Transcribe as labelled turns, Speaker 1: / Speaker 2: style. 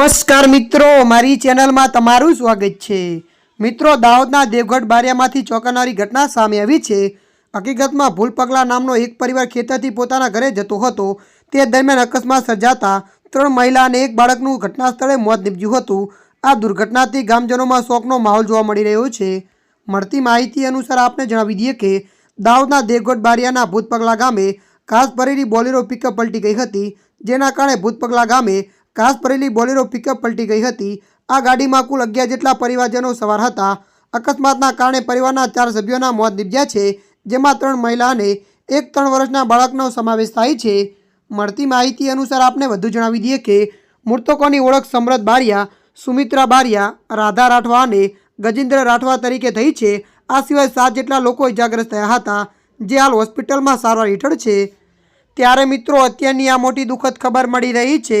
Speaker 1: નમસ્કાર મિત્રો, મારી ચેનલમાં તમારું સ્વાગત છે. મિત્રો, દાહોદના દેવગઢ બારિયામાંથી ચોંકાવનારી ઘટના સામે આવી છે. હકીકતમાં ભૂલ પગલા નામનો એક પરિવાર ખેતરથી પોતાના ઘરે જતો હતો. તે દરમિયાન અકસ્માત સર્જાતા ત્રણ મહિલા અને એક બાળકનું ઘટના સ્થળે મોત નીપજ્યું હતું. આ દુર્ઘટનાથી ગામજનોમાં શોકનો માહોલ જોવા મળી રહ્યો છે. મળતી માહિતી અનુસાર આપને જણાવી દઈએ કે દાહોદના દેવગઢ બારિયાના ભૂતપગલા ગામે ઘાસ ભરેલી બોલેરો પિકઅપ પલટી ગઈ હતી. જેના કારણે ભૂતપગલા ગામે ઘાસ ભરેલી બોલેરો પિકઅપ પલટી ગઈ હતી. આ ગાડીમાં કુલ અગિયાર જેટલા પરિવારજનો સવાર હતા. અકસ્માતના કારણે પરિવારના ચાર સભ્યોના મોત નીપજ્યા છે, જેમાં ત્રણ મહિલા અને એક ત્રણ વર્ષના બાળકનો સમાવેશ થાય છે. મળતી માહિતી અનુસાર આપને વધુ જણાવી દઈએ કે મૃતકોની ઓળખ સમરથ બારિયા, સુમિત્રા બારિયા, રાધા રાઠવા અને ગજેન્દ્ર રાઠવા તરીકે થઈ છે. આ સિવાય સાત જેટલા લોકો ઇજાગ્રસ્ત થયા હતા, જે હાલ હોસ્પિટલમાં સારવાર હેઠળ છે. ત્યારે મિત્રો, અત્યારની આ મોટી દુઃખદ ખબર મળી રહી છે.